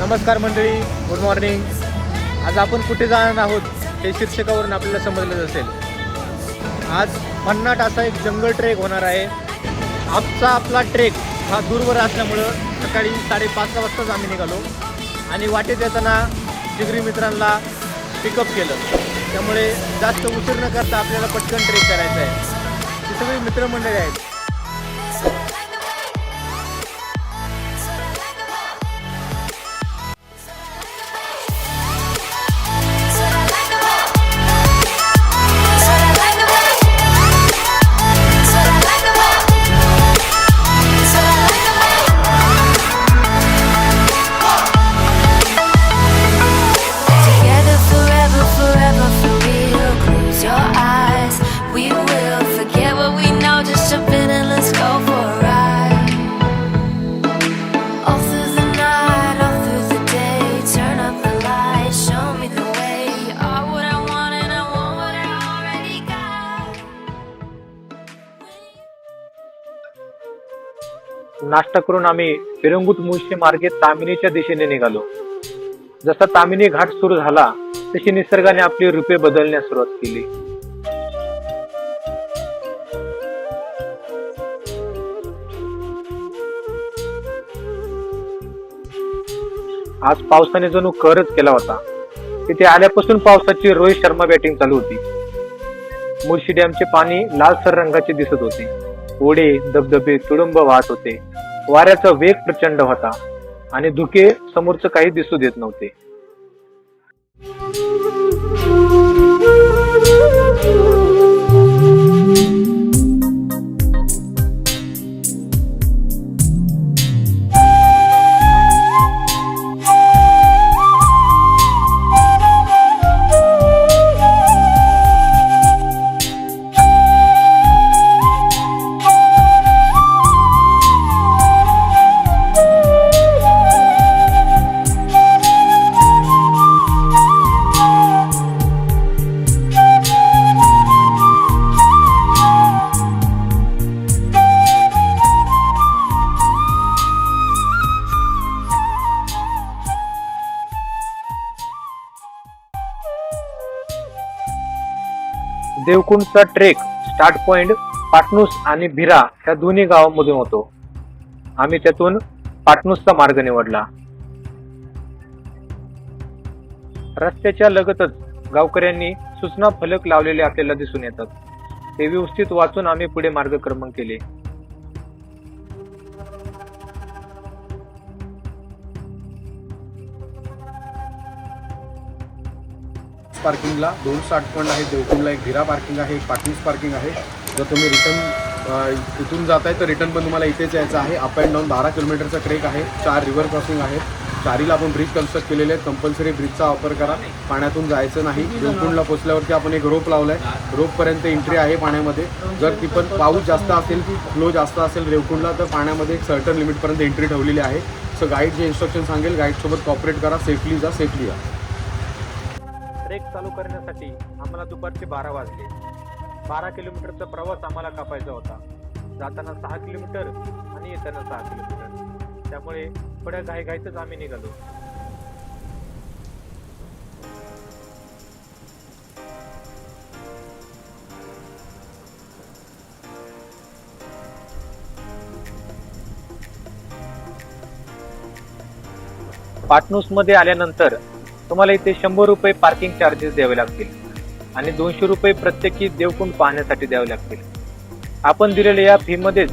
नमस्कार मंडळी good morning आज आपण कुठे जाणार आहोत हे शीर्षकावरून आपल्याला समजलं असेल. आज पन्नाट असा एक जंगल ट्रेक होणार आहे. आजचा आपला ट्रेक हा दूरवर असल्यामुळं सकाळी साडेपाच वाजताच आम्ही निघालो आणि वाटेत येताना जिगरी मित्रांना पिकअप केलं. त्यामुळे जास्त उशीर न करता आपल्याला पटकन ट्रेक करायचा आहे ती सगळी मित्रमंडळी आहेत. नाश्ता करून आम्ही फिरंगुत मुळशी मार्गे तामिनीच्या दिशेने निघालो. जसा तामिनी घाट सुरू झाला तशी निसर्गाने आपली रूपे बदलण्यास सुरुवात केली. आज पावसाने जणू करच केला होता. तिथे आल्यापासून पावसाची रोहित शर्मा बॅटिंग चालू होती. मुळशी डॅमचे पाणी लालसर रंगाचे दिसत होते. ओढे धबधबे तुडुंब वाहत होते. वाऱ्याचा वेग प्रचंड होता आणि धुके समोरचं काही दिसू देत नव्हते. देवकुंडचा ट्रेक स्टार्ट पॉइंट पाटणूस आणि भिरा ह्या दोन्ही गावांमधून होतो. आम्ही त्यातून पाटणूसचा मार्ग निवडला. रस्त्याच्या लगतच गावकऱ्यांनी सूचना फलक लावलेले आपल्याला दिसून येतात. ते व्यवस्थित वाचून आम्ही पुढे मार्गक्रमण केले. पार्किंगला दोन स्टार्ट पॉईंट आहे. देवकुंडला एक भिरा पार्किंग आहे. एक पाटणीस पार्किंग आहे. जर तुम्ही रिटर्न इथून आहे तर रिटर्न पण तुम्हाला इथेच यायचं आहे. अप अँड डाऊन बारा किलोमीटरचा ट्रेक आहे. चार रिव्हर क्रॉसिंग आहे चारीला आपण ब्रिज कन्स्ट्रक्ट केलेले आहेत. कंपल्सरी ब्रिजचा वापर करा. पाण्यातून जायचं नाही. देवकुंडला पोचल्यावरती आपण एक रोप लावलाय. रोपपर्यंत एंट्री आहे पाण्यामध्ये. जर ती पण पाऊस जास्त असेल फ्लो जास्त असेल देवकुंडला तर पाण्यामध्ये एक सर्टन लिमिटपर्यंत एंट्री ठेवलेली आहे. सो गाईड जे इन्स्ट्रक्शन सांगेल गाईडसोबत कॉपरेट करा. सेफली जा सेफली या. ब्रेक चालू करण्यासाठी आम्हाला दुपारचे बारा वाजले. बारा किलोमीटरचा प्रवास आम्हाला कापायचा होता. जाताना सहा किलोमीटर आणि येताना सहा किलोमीटर. त्यामुळे थोड्या घाईघाईतच आम्ही निघालो. पाटणूसमध्ये आल्यानंतर तुम्हाला इथे शंभर रुपये पार्किंग चार्जेस द्यावे लागतील. आणि दोनशे रुपये प्रत्येकी देवकुंड पाहण्यासाठी द्यावे लागतील. आपण दिलेल्या या फीमध्येच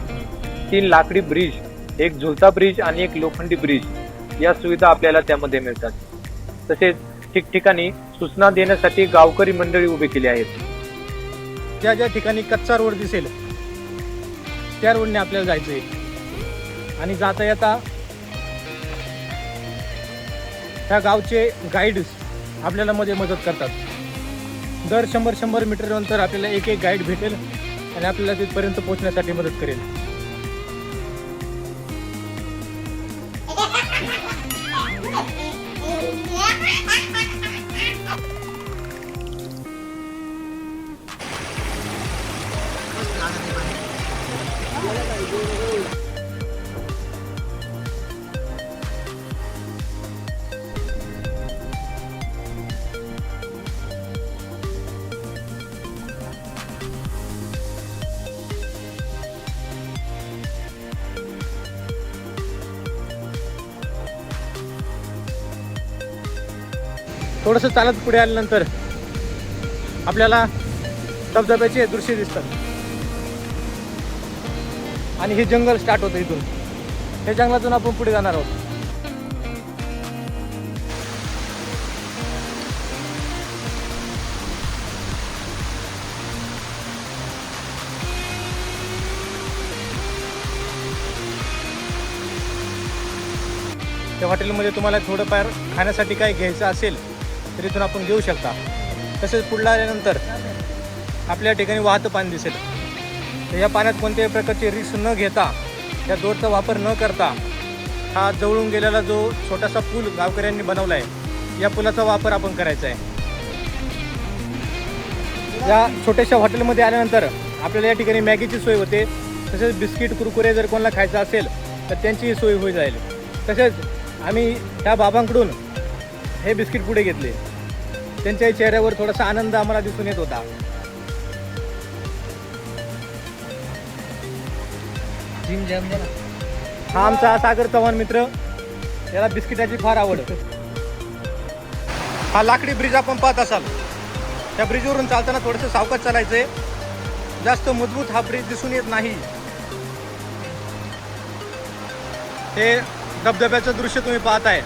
तीन लाकडी ब्रिज एक झुलता ब्रिज आणि एक लोखंडी ब्रिज या सुविधा आपल्याला त्यामध्ये मिळतात. तसेच ठिकठिकाणी सूचना देण्यासाठी गावकरी मंडळी उभी केली आहेत. ज्या ज्या ठिकाणी कच्चा रोड दिसेल त्या रोडने आपल्याला जायचं आहे. आणि जाता येता ह्या गावचे गाईड्स आपल्याला मध्ये मदत करतात. दर शंभर शंभर मीटरनंतर आपल्याला एक एक गाईड भेटेल आणि आपल्याला तिथपर्यंत पोहोचण्यासाठी मदत करेल. थोडंसं चालत पुढे आल्यानंतर आपल्याला धबधब्याचे दृश्य दिसतात. आणि हे जंगल स्टार्ट होतं इथून. हे जंगलातून आपण पुढे जाणार आहोत. त्या हॉटेलमध्ये तुम्हाला थोडंफार खाण्यासाठी काय घ्यायचं असेल तर इथून आपण घेऊ शकता. तसेच पुढला आल्यानंतर आपल्या ठिकाणी वाहतं पाणी दिसेल. तर या पाण्यात कोणत्याही प्रकारची रिस्क न घेता या दोरचा वापर न करता हा जवळून गेलेला जो छोटासा पूल गावकऱ्यांनी बनवला आहे या पुलाचा वापर आपण करायचा आहे या छोट्याशा हॉटेलमध्ये आल्यानंतर आपल्याला या ठिकाणी मॅगीची सोय होते. तसेच बिस्किट कुरकुरे जर कोणाला खायचं असेल तर त्यांचीही सोय होई जाईल. तसेच आम्ही त्या बाबांकडून हे बिस्किट पुढे घेतले. त्यांच्या चेहऱ्यावर थोडासा आनंद आम्हाला दिसून येत होता. हा आमचा सागर चव्हाण मित्र. याला बिस्किटाची फार आवड. हा लाकडी ब्रिज आपण पाहत असाल. त्या ब्रिजवरून चालताना थोडंसं सावकाश चालायचंय. जास्त मजबूत हा ब्रिज दिसून येत नाही. हे धबधब्याचं दृश्य तुम्ही पाहताय.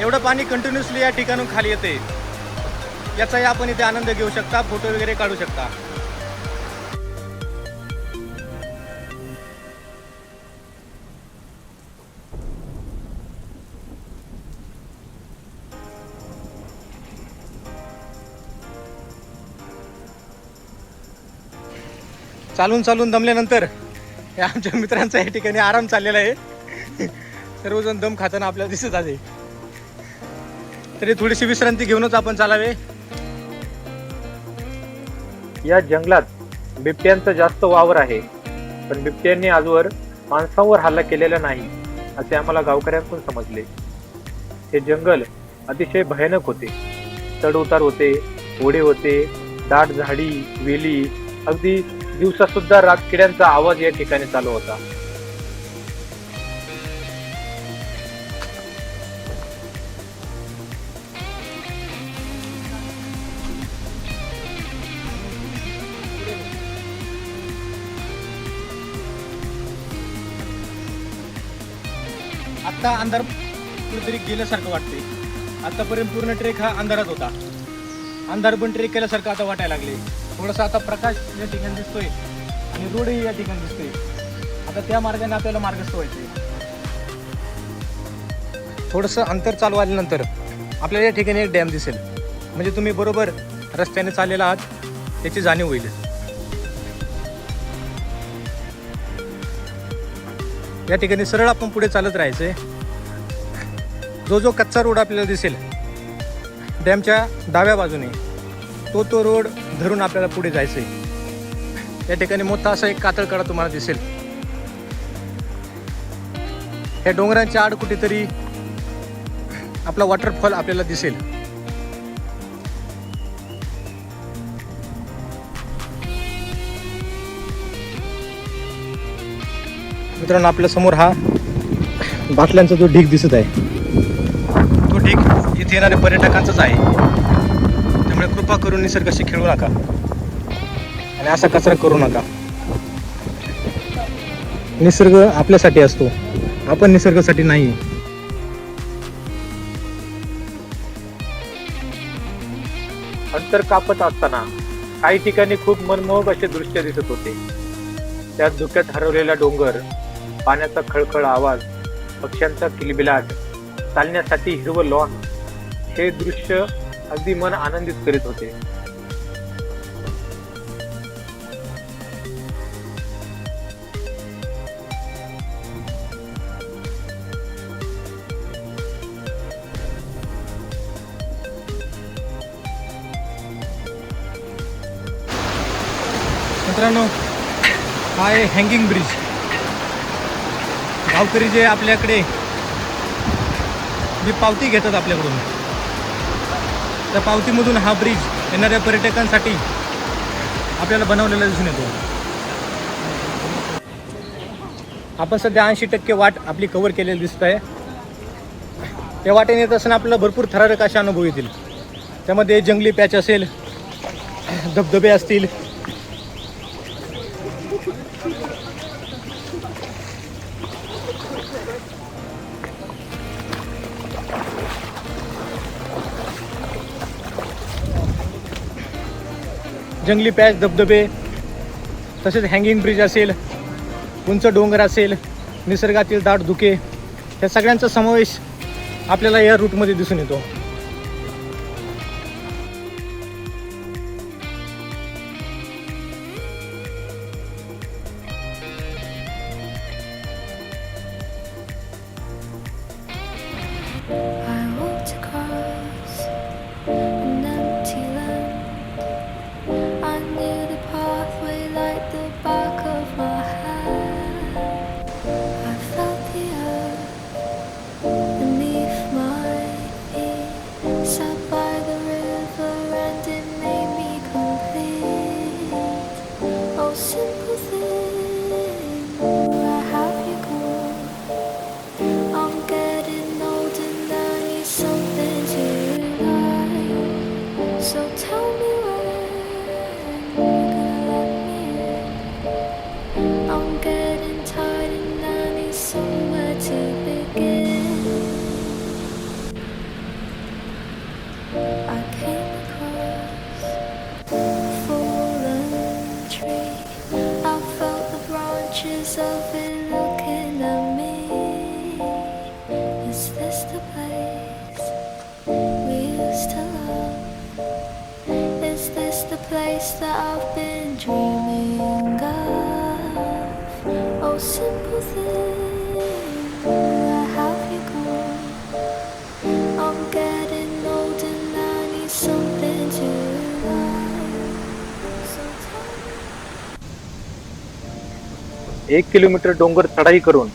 एवढं पाणी कंटिन्युअसली या ठिकाणून खाली येते. याचाही आपण इथे आनंद घेऊ शकता फोटो वगैरे काढू शकता. चालून चालून दमल्यानंतर आमच्या मित्रांचा या ठिकाणी आराम चाललेला आहे. सर्वजण दम खाताना आपल्याला दिसत आहे. तरी थोडीशी विश्रांती घेऊनच आपण चालावे. या जंगलात बिबट्यांचा जास्त वावर आहे. पण बिबट्यांनी आजवर माणसांवर हल्ला केलेला नाही असे आम्हाला गावकऱ्यांकडून समजले. हे जंगल अतिशय भयानक होते. चढ उतार होते ओढे होते दाट झाडी वेली अगदी दिवसा सुद्धा रातकिड्यांचा आवाज या ठिकाणी चालू होता. आत्ता अंधार कुठेतरी गेल्यासारखं वाटते आत्तापर्यंत पूर्ण ट्रेक हा अंधारात होता. अंधार पण ट्रेक केल्यासारखं आता वाटायला लागले. थोडासा आता प्रकाश या ठिकाणी दिसतोय आणि रोडही या ठिकाणी दिसतोय. आता त्या मार्गाने आपल्याला मार्गस्थ व्हायचे थोडंसं अंतर चालू आल्यानंतर आपल्याला या ठिकाणी एक डॅम दिसेल. म्हणजे तुम्ही बरोबर रस्त्याने चाललेला आहात त्याची जाणीव होईल. या ठिकाणी सरळ आपण पुढे चालत राहायचंय. जो जो कच्चा रोड आपल्याला दिसेल डॅमच्या डाव्या बाजूने तो तो रोड धरून आपल्याला पुढे जायचंय. या ठिकाणी मोठा असा एक कातळकडा तुम्हाला दिसेल. या डोंगरांच्या आड कुठेतरी आपला वॉटरफॉल आपल्याला दिसेल. मित्रांनो आपल्यासमोर हा बाटल्यांचा जो ढीग दिसत आहे. तो ढीग इथे येणाऱ्या पर्यटकांचाच आहे. त्यामुळे कृपा करून निसर्गाशी खेळू नका. आणि असा कचरा करू नका. निसर्ग आपल्यासाठी असतो. आपण निसर्गासाठी नाही अंतर कापत असताना काही ठिकाणी खूप मनमोहक असे दृश्य दिसत होते. त्यात धुक्यात हरवलेला डोंगर पाण्याचा खळखळ आवाज पक्ष्यांचा किलबिलाट चालण्यासाठी हिरवं लॉन हे दृश्य अगदी मन आनंदित करीत होते. मित्रांनो हा आहे हँगिंग ब्रिज गावकरी जे आपल्याकडे जी पावती घेतात आपल्याकडून त्या पावतीमधून हा ब्रिज येणाऱ्या पर्यटकांसाठी आपल्याला बनवलेला दिसून येतो. आपण सध्या ऐंशी टक्के वाट आपली कव्हर केलेली दिसत आहे त्या वाटेने येत असताना आपल्याला भरपूर थरारक असे अनुभव येतील. त्यामध्ये जंगली पॅच असेल धबधबे असतील जंगली पॅच धबधबे तसेच हँगिंग ब्रिज असेल उंच डोंगर असेल निसर्गातील दाट धुके या सगळ्यांचा समावेश आपल्याला या रूटमध्ये दिसून येतो. एक किलोमीटर डोंगर चढाई करून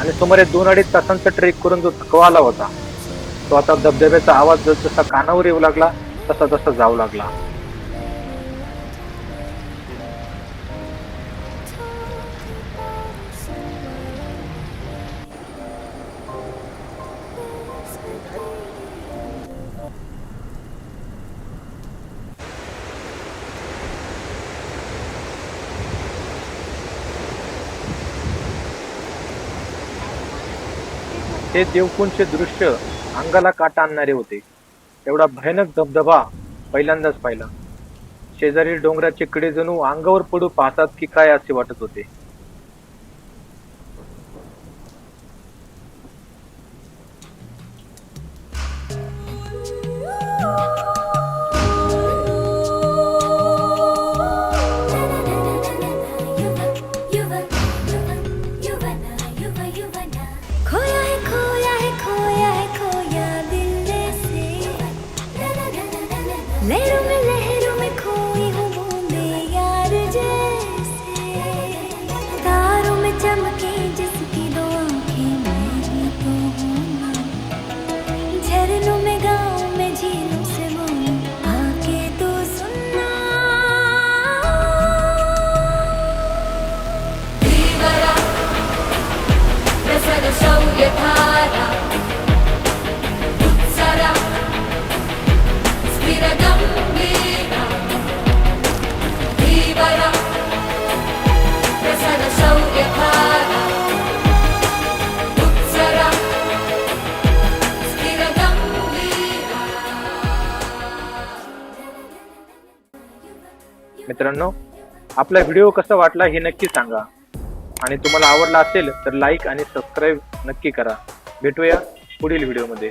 आणि सुमारे दोन अडीच तासांचा ट्रेक करून जो थकवा आला होता तो आता धबधब्याचा आवाज जसा कानावर येऊ लागला तसा तसा जाऊ लागला. हे देवकुंडचे दृश्य अंगाला काटा आणणारे होते. एवढा भयानक धबधबा पहिल्यांदाच पाहिला. शेजारी डोंगराचे कडे जणू अंगावर पडू पाहतात की काय असे वाटत होते. चमके जिसकी दो आंखें मेरी तो झरनों में गाँव में झीलों से बोलूं आके तो सुनना। मित्रांनो आपला व्हिडिओ कसा वाटला हे नक्की सांगा. आणि तुम्हाला आवडला असेल तर लाईक आणि सबस्क्राईब नक्की करा. भेटूया पुढील व्हिडिओमध्ये.